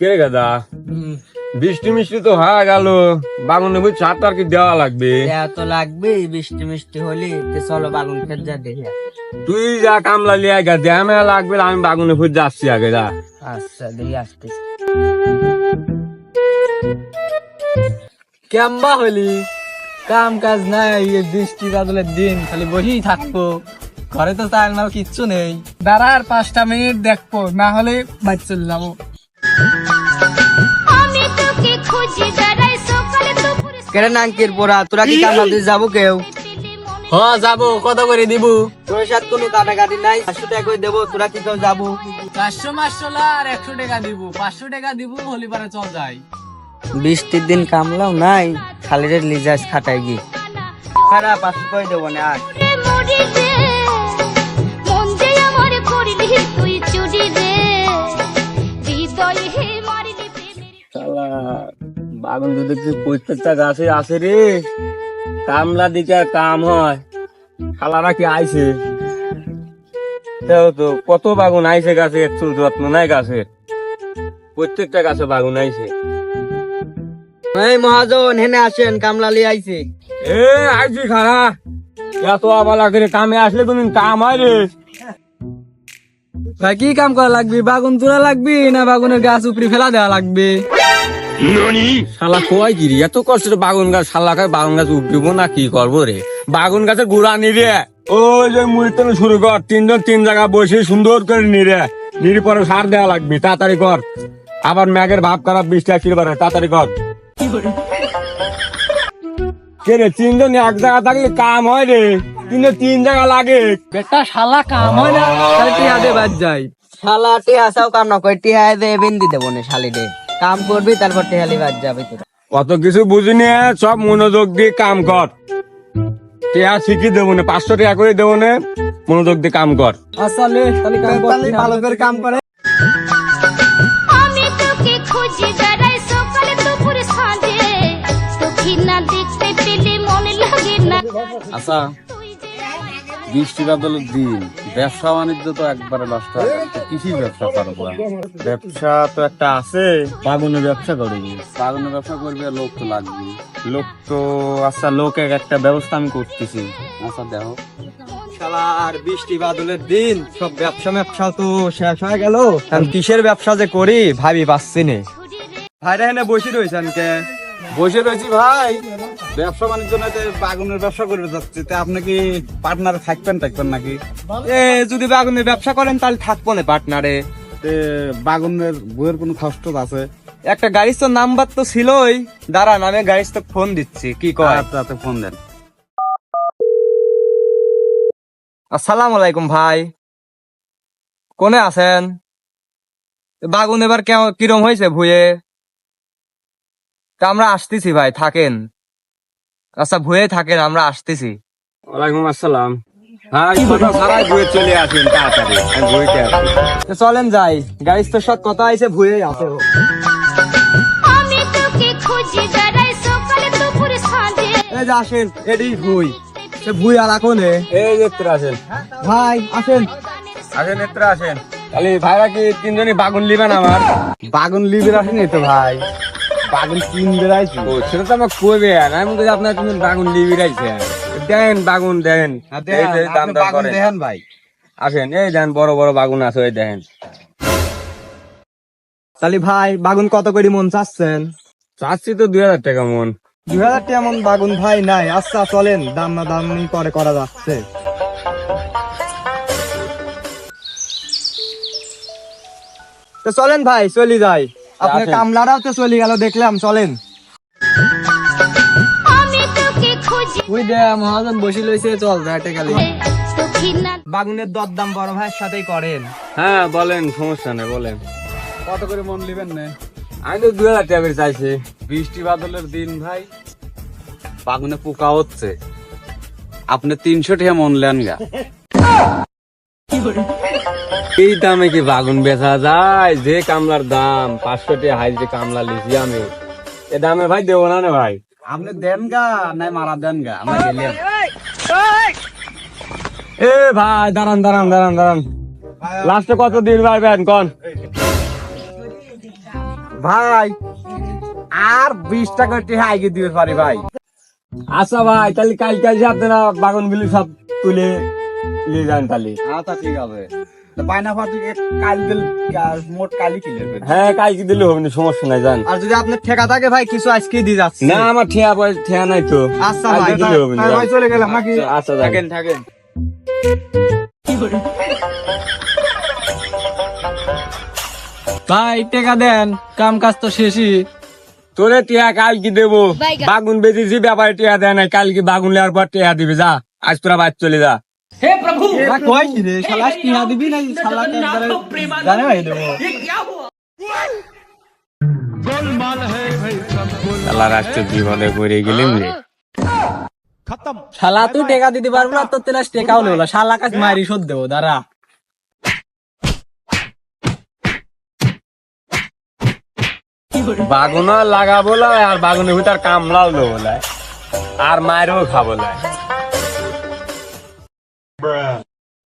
কে গাদা? বৃষ্টি মিষ্টি তো হয়ে গেল। বাগুনে বুঝ চারটা আর কি দেওয়া লাগবে? দেয়া তো লাগবে বৃষ্টি মিষ্টি হলে চলো বাগুন খেত যা দেখে। তুই যা কামলা লিয়ে গা দেমে লাগবে আমি বাগুনে ফুট যাচ্ছি আগে যা। আচ্ছা দেখি আসতেছি। কেম্বা হলি? কাম কাজ নাই বৃষ্টি বাদলের দিন খালি বসেই থাকব। ঘরে তো চাল নাও কিচ্ছু নেই। দাঁড়ার পাঁচটা মিনিট দেখব না হলে বাড়ি চলে যাব। কেরে নাঙ্কির পোড়া? তোরা কি কামলা দিয়ে যাব কেউ? হ যাব কত করে দিব। তোর সাথে কোনো কাটাকাটি নাই? পাঁচশো টাকা করে দেবো? তোরা কি কেউ যাব? চারশো পাঁচশো আর একশো টাকা দিব। পাঁচশো টাকা দিব হলি পারে চল যাই। বৃষ্টির দিন কামলাও নাই খালি রে লিজাস খাটাই গি। খারাপ পাঁচশো করে দেবো না আর মন যে আমার করলি তুই চুরি রে। বাগুন তো দেখছি প্রত্যেকটা গাছে আছে রে কামলা দিকে আর কাম হয়। শালারা কি আইছে? তো কত বাগুন আইছে গাছে একটু যত্ন নাই গাছে। প্রত্যেকটা গাছে বাগুন আইছে। এই মহাজন হেনে আসেন কামলা লিয়ে আইছে। এ আইছি খারা এত আবালা করে কামে আসলে কোনদিন কাম হয় রে। ভাই কি কাম করা লাগবে? বাগুন তোলা লাগবে না বাগুনের গাছ উপরে ফেলা দেওয়া লাগবে? শালা কয় কি রে এত কষ্টের বাগুন গাছ শালা খায় বাগুন গাছ উঠব না কি করব রে? বাগুন গাছের গুড়া নিরে ওই যে মুড়িতে শুরু কর তিনজন তিন জায়গা বসে সুন্দর করে নিরে নিরে পরে সার দেওয়া লাগবে তাড়াতাড়ি কর। আবার ম্যাগের ভাব খারাপ বৃষ্টি আসছিল পারে তাড়াতাড়ি কর। কে রে তিনজন এক জায়গা থাকলে কাম হয় রে। তিনজন তিন জায়গা লাগে। বেটা শালা কাম হয় না তাহলে টিয়া দে বাদ যাই। শালা টিহা আসাও কাম না কই টিহা দে বিন্দি দেবো না শালি দে। কাম করবি তারপর টিহালি বাদ যাবে তোরা। অত কিছু বুঝি বুঝিনি সব মনোযোগ দিয়ে কাম কর। টেয়া শিখিয়ে দেবো না পাঁচশো টাকা করে দেবো না মনোযোগ দিয়ে কাম কর। ভালো করে কাম করে। আমি তোকে খুঁজি বেড়াই সকালে দুপুরে সাঁঝে। তোকে না দেখতে পেলে মনে লাগে না। আচ্ছা বৃষ্টি বাদলের দিন। ব্যবসা বাণিজ্য তো একবারে নষ্ট হয়ে যাচ্ছে কৃষি ব্যবসা করো তোরা। ব্যবসা তো একটা আছে বাগুনের ব্যবসা করে বাগানের ব্যবসা করবি আর লোক তো লাগবে। লোক তো আচ্ছা লোকের একটা ব্যবস্থা আমি করতেছি। আচ্ছা দেখো। আর বৃষ্টি বাদলের দিন সব ব্যবসা ব্যবসা তো শেষ হয়ে গেল। কিসের ব্যবসা যে করি ভাবি পাচ্ছি নে। ভাইরা এখানে বসে রয়েছেন কে? বসে রয়েছি ভাই। ব্যবসা বাণিজ্য না বাগুনের ব্যবসা করবে যাচ্ছে তা আপনি কি পার্টনার থাকবেন থাকবেন নাকি? এ যদি বাগুনের ব্যবসা করেন তাহলে থাকব না পার্টনারে বাগুনের বইয়ের কোনো কষ্ট আছে? একটা গাড়ির তো নাম্বার তো ছিলই। দাঁড়ান আমি গাড়ির তো ফোন দিচ্ছি কি কয়? আচ্ছা আচ্ছা ফোন দেন। আসসালামু আলাইকুম ভাই। কোনে আছেন? বাগুন এবার কেমন কিরম হয়েছে ভুয়ে তা আমরা আসতেছি ভাই থাকেন। আচ্ছা ভুয়ে থাকেন আমরা আসতেছি। ওয়ালাইকুম আসসালাম। হ্যাঁ চলেন যাই। গাড়ির তো সব কথা আছে ভুয়ে আছে ও। আমি তোকে খুঁজি বেড়াই সকালে দুপুরে সাঁঝে এই যে আসেন এডি ভুই। সে ভুই আর কোনে এই নেত্র আসেন। ভাই আসেন। আসেন নেত্র আসেন। তাহলে ভাইরা কি তিনজনই বাগুন লিবেন আমার? বাগুন লিবে আসেনি তো ভাই। বাগুন কিন বেড়াইছি? সেটা তো আমার কইবে আর। আমি বলছি আপনার তুমি বাগুন রাখছেন দেন বাগুন দেন। এই যে দাম করেন। দেখেন ভাই। আসেন এই দেন বড় বড় বাগুন আছে ওই দেখেন তাহলে ভাই বাগুন কত করে মন চাচ্ছেন? চাচ্ছি তো দুই হাজার টাকা মন। দুই হাজার টাকা মন বাগুন ভাই নাই। আচ্ছা চলেন দাম না দাম করে করা যাচ্ছে। তো চলেন ভাই চলি যাই। আপনার আসেন। কামলারাও তো চলে গেল দেখলাম চলেন। আমি তোকে খুঁজি ওই দে মহাজন বসে লইছে চল যাইতে গেলে বাগুনের দর দাম বড় ভাইয়ের সাথেই করেন। হ্যাঁ বলেন সমস্যা নেই বলেন। কত করে মন লিবেন না? আমি তো দুই হাজার টাকা চাইছি। বৃষ্টি বাদলের দিন ভাই বাগুনে পোকা হচ্ছে। আপনি তিনশো টাকা মন লেন গা। এই দামে কি বাগুন বেচা যায়? যে কামলার দাম পাঁচশো টাকা হাইজে কামলা লিখি আমি। এ দামে ভাই দেবো না রে ভাই? আপনি দেন গা নাই মারা দেন গা আমরা গেলাম। এ ভাই দাঁড়ান দাঁড়ান দাঁড়ান দাঁড়ান। লাস্টে কত দিন ভাই বেন কন? ভাই আর বিশ টাকা টিহা আগে দিতে পারি ভাই। আচ্ছা ভাই তাহলে কাল কাল যে আপনারা বাগান গুলি সব তুলে নিয়ে যান তাহলে। আচ্ছা ঠিক আছে। বাইনা ফাটি কাল দিল মোট কালি কিলে হ্যাঁ কালকে দিলে হবে না? সমস্যা নাই জান আর যদি আপনার ঠেকা থাকে ভাই কিছু আজকে দিয়ে যাচ্ছে। না আমার ঠিয়া পয়সা ঠিয়া নাই তো। আচ্ছা ভাই, দিলে হবে না, ভাই চলে গেলাম নাকি? আচ্ছা থাকেন থাকেন। ভাই টাকা দেন কাম কাজ তো শেষই। তোরে টিয়া কালকে দেবো। বাগুন বেঁচেছি ব্যাপারে টিয়া দেয় নাই। কালকে বাগুন নেওয়ার পর টিয়া দিবে যা। আজ তোরা বাদ চলে যা। না কয় কি রে শালা কিনা দিবি না শালা জানে ভাই দেবো শালা রাষ্ট্র জীবনে করে গেলিম রে। শালা তুই টাকা দিতে পারব না তোর তেলা টেকাও নেব শালা কাজ মারি শোধ দেবো দাঁড়া। বাগুনা লাগাবো লাই আর বাগুনের ভিতর কামলাও দেবো লাই আর মায়েরও খাব লাই